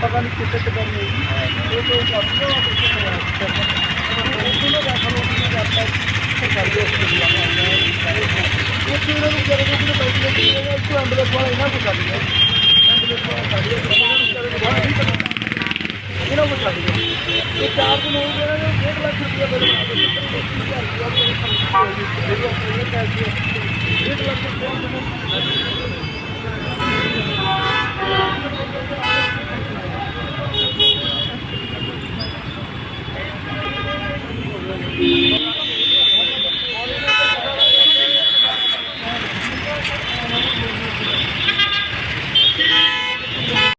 ਪਤਾ ਨਹੀਂ ਕਿੱਥੇ ਤੱਕ ਨਹੀਂ ਉਹ ਤੋਂ ਕਾਫੀ ਉਹ ਤੋਂ ਦੇਖਣ ਨੂੰ ਜਾਂਦਾ ਹੈ ਸਰਕਾਰ ਦੇ ਹਸਪਤਾਲ ਇਹ ਕਿਹੜਾ ਨੂੰ ਕਰੇ ਕਿ ਪੈਸੇ ਦੇ ਦੇਣਾ ਇਸ ਐਂਬੂਲੈਂਸ ਵਾਲਾ ਇਹਨਾਂ ਕੋ ਕਰ ਲਿਆ ਐਂਬੂਲੈਂਸ ਵਾਲਾ ਸਾਡੇ ਕੋਲ ਨਹੀਂ ਕਰ ਰਿਹਾ ਇਹਨਾਂ ਕੋ ਕਰ ਲਿਆ ਇਹ ਚਾਰ ਦਿਨ ਹੋ ਗਏ। ਲੱਖ ਰੁਪਏ ਬਿੱਲ ਬਣਾ ਕੇ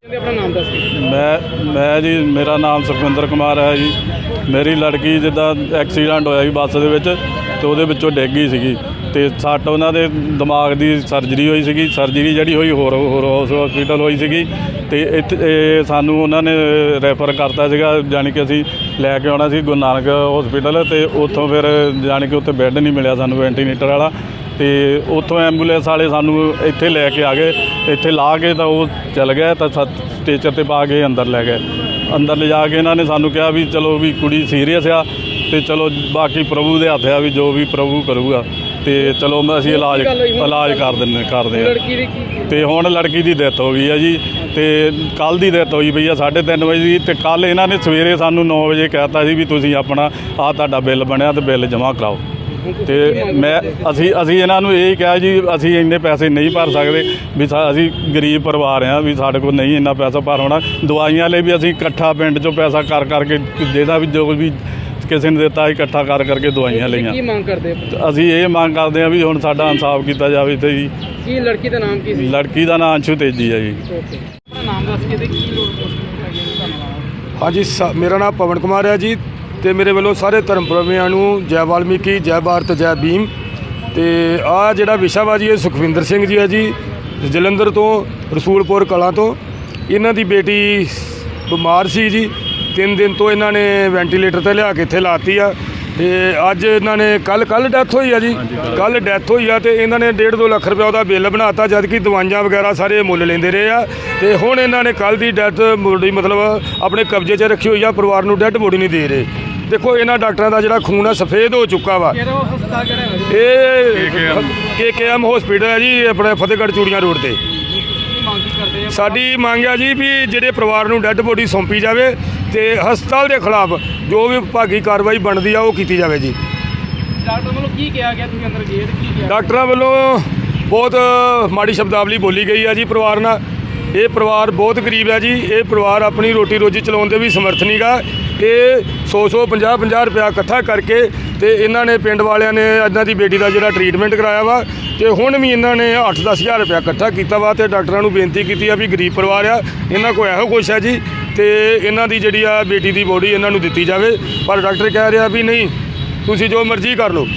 ਲੱਖ ਆਪਣਾ ਨਾਮ ਦੱਸ ਦਿਓ। ਮੈਂ ਮੈਂ ਜੀ, ਮੇਰਾ ਨਾਮ ਸੁਖਵਿੰਦਰ ਕੁਮਾਰ ਹੈ ਜੀ। ਮੇਰੀ ਲੜਕੀ ਜਿੱਦਾਂ ਐਕਸੀਡੈਂਟ ਹੋਇਆ ਸੀ ਬੱਸ ਦੇ ਵਿੱਚ ਤੇ ਉਹਦੇ ਵਿੱਚੋਂ ਡਿੱਗ ਗਈ ਸੀਗੀ ਤੇ ਸੱਟ ਉਹਨਾਂ ਦੇ ਦਿਮਾਗ ਦੀ ਸਰਜਰੀ ਹੋਈ ਸੀਗੀ। ਸਰਜਰੀ ਜਿਹੜੀ ਹੋਈ ਹੋਰ ਹੋਰ ਹਸਪੀਟਲ ਹੋਈ ਸੀਗੀ ਤੇ ਇੱਥੇ ਸਾਨੂੰ ਉਹਨਾਂ ਨੇ ਰੈਫਰ ਕਰਤਾ ਸੀਗਾ, ਜਾਣੀ ਕਿ ਅਸੀਂ ਲੈ ਕੇ ਆਉਣਾ ਸੀ ਗੁਰੂ ਨਾਨਕ ਹਸਪੀਟਲ ਤੇ ਉੱਥੋਂ ਫਿਰ ਜਾਣੀ ਕਿ ਉੱਥੇ ਬੈੱਡ ਨਹੀਂ ਮਿਲਿਆ ਸਾਨੂੰ ਵੈਂਟੀਲੇਟਰ ਵਾਲਾ। ਤੇ ਉੱਥੋਂ ਐਂਬੂਲੈਂਸ ਵਾਲੇ ਸਾਨੂੰ ਇੱਥੇ ਲੈ ਕੇ ਆ ਗਏ। ਇੱਥੇ ਲਾ ਕੇ ਤਾਂ ਉਹ ਚੱਲ ਗਿਆ ਤਾਂ ਸਟੇਚਰ ਤੇ ਪਾ ਕੇ ਅੰਦਰ ਲੈ ਗਏ। ਅੰਦਰ ਲਿਜਾ ਕੇ ਇਹਨਾਂ ਨੇ ਸਾਨੂੰ ਕਿਹਾ ਵੀ ਚਲੋ ਵੀ ਕੁੜੀ ਸੀਰੀਅਸ ਆ ਤੇ ਚਲੋ ਬਾਕੀ ਪ੍ਰਭੂ ਦੇ ਹੱਥ ਆ ਵੀ ਜੋ ਵੀ ਪ੍ਰਭੂ ਕਰੂਗਾ। ਤੇ ਚਲੋ ਅਸੀਂ ਇਲਾਜ? ਇਲਾਜ ਕਰ ਦਿੰਦੇ ਕਰਦੇ ਆ। ਤੇ ਹੁਣ ਲੜਕੀ ਦੀ ਡੈਥ ਹੋ ਗਈ ਆ ਜੀ। ਤੇ ਕੱਲ ਦੀ ਡੈਥ ਹੋਈ ਪਈ ਆ 3:30 ਵਜੇ ਦੀ। ਤੇ ਕੱਲ ਇਹਨਾਂ ਨੇ ਸਵੇਰੇ ਸਾਨੂੰ 9 ਵਜੇ ਕਹਿਤਾ ਸੀ ਵੀ ਤੁਸੀਂ ਆਪਣਾ ਆ ਤੁਹਾਡਾ ਬਿੱਲ ਬਣਿਆ ਤੇ ਬਿੱਲ ਜਮ੍ਹਾਂ ਕਰਾਓ। ਤੇ ਮੈਂ ਅਸੀਂ ਅਸੀਂ ਇਹਨਾਂ ਨੂੰ ਇਹ ਕਿਹਾ ਜੀ ਅਸੀਂ ਇੰਨੇ ਪੈਸੇ ਨਹੀਂ ਭਰ ਸਕਦੇ ਵੀ ਸਾ- ਅਸੀਂ ਗਰੀਬ ਪਰਿਵਾਰ ਆ ਵੀ ਸਾਡੇ ਕੋਲ ਨਹੀਂ ਇੰਨਾ ਪੈਸਾ ਭਰ ਹੋਣਾ। ਦਵਾਈਆਂ ਲਈ ਵੀ ਅਸੀਂ ਇਕੱਠਾ ਪਿੰਡ ਚੋਂ ਪੈਸਾ ਕਰ ਕਰਕੇ ਜਿਹੜਾ ਵੀ ਜੋ ਵੀ ਕਿਸੇ ਨੇ ਦਿੱਤਾ ਇਕੱਠਾ ਕਰ ਕਰਕੇ ਦਵਾਈਆਂ ਲਈਆਂ। ਕੀ ਮੰਗ ਕਰਦੇ ਹੋ? ਅਸੀਂ ਇਹ ਮੰਗ ਕਰਦੇ ਹਾਂ ਵੀ ਹੁਣ ਸਾਡਾ ਇਨਸਾਫ ਕੀਤਾ ਜਾਵੇ ਤੇ ਜੀ। ਕੀ ਲੜਕੀ ਦਾ ਨਾਮ ਕੀ ਸੀ? ਲੜਕੀ ਦਾ ਨਾਂ ਅੰਸ਼ੂ ਤੇਜੀ ਹੈ ਜੀ। ਓਕੇ। ਆਪਣਾ ਨਾਮ ਦੱਸ ਕੇ ਤੇ ਕੀ ਲੋੜ ਪੋਸਟ ਲੱਗੀ ਧੰਨਵਾਦ ਹਾਂਜੀ ਸ- ਮੇਰਾ ਨਾਮ ਪਵਨ ਕੁਮਾਰ ਹੈ ਜੀ। ਤੇ ਮੇਰੇ ਵੱਲੋਂ ਸਾਰੇ ਧਰਮ ਪ੍ਰੇਮੀਆਂ ਨੂੰ ਜੈ ਵਾਲਮੀਕੀ, ਜੈ ਭਾਰਤ, ਜੈ ਭੀਮ। ਤੇ ਆ ਜਿਹੜਾ ਵਿਸ਼ਾ ਵਾ ਇਹ ਸੁਖਵਿੰਦਰ ਸਿੰਘ ਜੀ ਹੈ ਜੀ, ਜਲੰਧਰ ਤੋਂ, ਰਸੂਲਪੁਰ ਕਲਾਂ ਤੋਂ। ਇਹਨਾਂ ਦੀ ਬੇਟੀ ਬਿਮਾਰ ਸੀ ਜੀ। ਤਿੰਨ ਦਿਨ ਤੋਂ ਇਹਨਾਂ ਨੇ ਵੈਂਟੀਲੇਟਰ ਤੇ ਲਿਆ ਕੇ ਇੱਥੇ ਲਾਤੀ ਆ। ਤੇ ਅੱਜ ਇਹਨਾਂ ਨੇ ਕੱਲ ਕੱਲ ਡੈਥ ਹੋਈ ਆ ਜੀ। ਕੱਲ ਡੈਥ ਹੋਈ ਆ ਤੇ ਇਹਨਾਂ ਨੇ 1.5 2 ਲੱਖ ਰੁਪਏ ਉਹਦਾ ਬਿੱਲ ਬਣਾਤਾ ਜਦ ਕਿ ਦਵਾਈਆਂ ਵਗੈਰਾ ਸਾਰੇ ਮੁੱਲ ਲੈਂਦੇ ਰਹੇ ਆ। ਤੇ ਹੁਣ ਇਹਨਾਂ ਨੇ ਕੱਲ ਦੀ ਡੈਥ ਬੋਡੀ ਮਤਲਬ ਆਪਣੇ ਕਬਜ਼ੇ 'ਚ ਰੱਖੀ ਹੋਈ ਆ ਪਰਿਵਾਰ ਨੂੰ ਡੈੱਡ ਬੋਡੀ ਨਹੀਂ ਦੇ ਰਹੇ। ਦੇਖੋ ਇਹਨਾਂ ਡਾਕਟਰਾਂ ਦਾ ਜਿਹੜਾ ਖੂਨ ਆ ਸਫੇਦ ਹੋ ਚੁੱਕਾ ਵਾ? ਇਹ ਕੇਕੇਐਮ ਹਸਪੀਟਲ ਹੈ ਜੀ ਆਪਣੇ ਫਤਿਹਗੜ੍ਹ ਚੂੜੀਆਂ ਰੋਡ ਤੇ। ਕੀ ਮੰਗ ਕੀ ਕਰਦੇ ਆ? ਸਾਡੀ ਮੰਗ ਆ ਜੀ ਵੀ ਜਿਹੜੇ ਪਰਿਵਾਰ ਨੂੰ ਡੈੱਡ ਬੋਡੀ ਸੌਂਪੀ ਜਾਵੇ ਤੇ ਹਸਪਤਾਲ ਦੇ ਖਿਲਾਫ ਜੋ ਵੀ ਵਿਭਾਗੀ ਕਾਰਵਾਈ ਬਣਦੀ ਆ ਉਹ ਕੀਤੀ ਜਾਵੇ ਜੀ। ਡਾਕਟਰ ਵੱਲੋਂ ਕੀ ਕਿਹਾ ਗਿਆ? ਤੁਸੀਂ ਅੰਦਰ ਗਏ ਤੇ ਕੀ ਕਿਹਾ? ਡਾਕਟਰਾਂ ਵੱਲੋਂ ਬਹੁਤ ਮਾੜੀ ਸ਼ਬਦਾਵਲੀ ਬੋਲੀ ਗਈ ਆ ਜੀ ਪਰਿਵਾਰ ਨਾਲ। ਇਹ ਪਰਿਵਾਰ ਬਹੁਤ ਗਰੀਬ ਹੈ ਜੀ। ਇਹ ਪਰਿਵਾਰ ਆਪਣੀ ਰੋਟੀ ਰੋਜੀ ਚਲਾਉਣ ਦੇ ਵੀ ਸਮਰਥ ਨਹੀਂਗਾ ਇਹ 100 100 50 50 ਰੁਪਇਆ ਇਕੱਠਾ ਕਰਕੇ ਤੇ ਇਹਨਾਂ ਨੇ ਪਿੰਡ ਵਾਲਿਆਂ ਨੇ ਇਹਨਾਂ ਦੀ ਬੇਟੀ ਦਾ ਜਿਹੜਾ ਟ੍ਰੀਟਮੈਂਟ ਕਰਾਇਆ ਵਾ ਤੇ ਹੁਣ ਵੀ ਇਹਨਾਂ ਨੇ 8 ਹਜ਼ਾਰ ਰੁਪਇਆ ਇਕੱਠਾ ਕੀਤਾ ਵਾ ਤੇ ਡਾਕਟਰਾਂ ਨੂੰ ਬੇਨਤੀ ਕੀਤੀ ਆ ਵੀ ਗਰੀਬ ਪਰਿਵਾਰ ਆ, ਇਹਨਾਂ ਕੋਲ ਇਹੋ ਕੁਛ ਹੈ ਜੀ ਤੇ ਇਹਨਾਂ ਦੀ ਜਿਹੜੀ ਆ ਬੇਟੀ ਦੀ ਬੋਡੀ ਇਹਨਾਂ ਨੂੰ ਦਿੱਤੀ ਜਾਵੇ। ਪਰ ਡਾਕਟਰ ਕਹਿ ਰਿਹਾ ਵੀ ਨਹੀਂ, ਤੁਸੀਂ ਜੋ ਮਰਜ਼ੀ ਕਰ ਲਓ।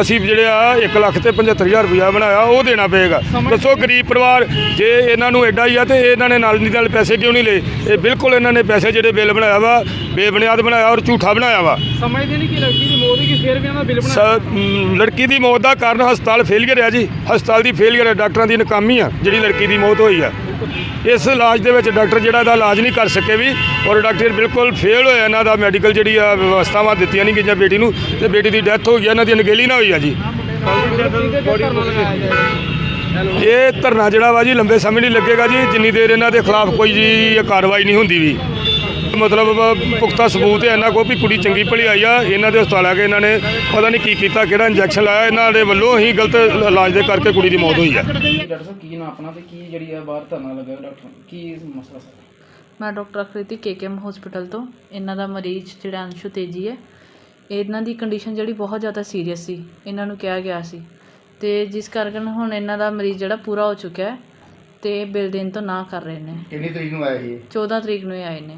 ਅਸੀਂ ਜਿਹੜੇ ਆ 1 ਲੱਖ ਤੇ 75000 ਰੁਪਇਆ ਬਣਾਇਆ ਉਹ ਦੇਣਾ ਪਏਗਾ। ਦੱਸੋ ਗਰੀਬ ਪਰਿਵਾਰ ਜੇ ਇਹਨਾਂ ਨੂੰ ਐਡਾ ਹੀ ਆ ਤੇ ਇਹਨਾਂ ਨੇ ਨਾਲ ਦੀ ਨਾਲ ਪੈਸੇ ਕਿਉਂ ਨਹੀਂ ਲਏ? ਇਹ ਬਿਲਕੁਲ ਇਹਨਾਂ ਨੇ ਪੈਸੇ ਜਿਹੜੇ ਬਿੱਲ ਬਣਾਇਆ ਵਾ ਬੇਬੁਨਿਆਦ ਬਣਾਇਆ ਔਰ ਝੂਠਾ ਬਣਾਇਆ ਵਾ। ਸਮਝਦੇ ਨਹੀਂ ਕਿ ਲੜਕੀ ਦੀ ਮੌਤ ਹੋਈ ਕਿ ਫਿਰ ਵੀ ਉਹਨਾਂ ਦਾ ਬਿੱਲ ਬਣਾ ਸ- ਮ, ਲੜਕੀ ਦੀ ਮੌਤ ਦਾ ਕਾਰਨ ਹਸਪਤਾਲ ਫੇਲਅਰ ਆ ਜੀ। ਹਸਪਤਾਲ ਦੀ ਫੇਲਅਰ ਹੈ ਡਾਕਟਰਾਂ ਦੀ ਨਾਕਾਮੀ ਆ ਜਿਹੜੀ ਲੜਕੀ ਦੀ ਮੌਤ ਹੋਈ ਆ। ਇਸ ਇਲਾਜ ਦੇ ਵਿੱਚ ਡਾਕਟਰ ਜਿਹੜਾ ਇਹਦਾ ਇਲਾਜ ਨਹੀਂ ਕਰ ਸਕੇ ਵੀ ਔਰ ਡਾਕਟਰ ਬਿਲਕੁਲ ਫੇਲ ਹੋਇਆ ਇਹਨਾਂ ਦਾ ਮੈਡੀਕਲ ਜਿਹੜੀ ਆ ਵਿਵਸਥਾਵਾਂ ਦਿੱਤੀਆਂ ਨਹੀਂ ਗਈਆਂ ਬੇਟੀ ਨੂੰ ਤੇ ਬੇਟੀ ਦੀ ਡੈਥ ਹੋ ਗਈ ਇਹਨਾਂ ਦੀ ਅਣਗਹਿਲੀ ਨਾ ਹੋਈ ਆ ਜੀ। ਇਹ ਧਰਨਾ ਜਿਹੜਾ ਵਾ ਜੀ ਲੰਬੇ ਸਮੇਂ ਨਹੀਂ ਲੱਗੇਗਾ ਜੀ, ਜਿੰਨੀ ਦੇਰ ਇਹਨਾਂ ਦੇ ਖਿਲਾਫ ਕੋਈ ਜੀ ਕਾਰਵਾਈ ਨਹੀਂ ਹੁੰਦੀ ਵੀ। ਮਤਲਬ ਪੁਖਤਾ ਸਬੂਤ ਹੈ ਇਹਨਾਂ ਕੋਲ ਵੀ ਕੁੜੀ ਚੰਗੀ ਭਲੀ ਆਈ ਆ ਇਹਨਾਂ ਦੇ ਹਸਪਤਾਲ ਆ ਕੇ ਇਹਨਾਂ ਨੇ ਪਤਾ ਨਹੀਂ ਕੀ ਕੀਤਾ ਕਿਹੜਾ ਇੰਜੈਕਸ਼ਨ ਲਾਇਆ ਇਹਨਾਂ ਦੇ ਵੱਲੋਂ ਹੀ ਗਲਤ ਇਲਾਜ ਦੇ ਕਰਕੇ ਕੁੜੀ ਦੀ ਮੌਤ ਹੋਈ ਆ। ਡਾਕਟਰ ਸਾਹਿਬ ਕੀ ਨਾ ਆਪਣਾ ਤੇ ਕੀ ਜਿਹੜੀ ਆ ਬਾਹਰ ਧਰਨਾ ਲੱਗਾ ਡਾਕਟਰ? ਕੀ ਮਸਲਾ? ਮੈਂ ਡਾਕਟਰ ਆਕ੍ਰਿਤੀ ਕੇਕੇਐਮ ਹਸਪੀਟਲ ਤੋਂ। ਇਹਨਾਂ ਦਾ ਮਰੀਜ਼ ਜਿਹੜਾ ਅੰਸ਼ੂ ਤੇਜੀ ਹੈ। ਇਹਨਾਂ ਦੀ ਕੰਡੀਸ਼ਨ ਜਿਹੜੀ ਬਹੁਤ ਜ਼ਿਆਦਾ ਸੀਰੀਅਸ ਸੀ। ਇਹਨਾਂ ਨੂੰ ਕਿਹਾ ਗਿਆ ਸੀ। ਤੇ ਜਿਸ ਕਾਰਨ ਹੁਣ ਇਹਨਾਂ ਦਾ ਮਰੀਜ਼ ਜਿਹੜਾ ਪੂਰਾ ਹੋ ਚੁੱਕਿਆ ਹੈ ਤੇ ਬਿੱਲ ਦੇਣ ਤੋਂ ਨਾ ਕਰ ਰਹੇ ਨੇ। ਕਿੰਨੀ ਤਰੀਕ ਨੂੰ ਆਇਆ ਸੀ ਇਹ? 14 ਤਰੀਕ ਨੂੰ ਇਹ ਆਏ ਨੇ।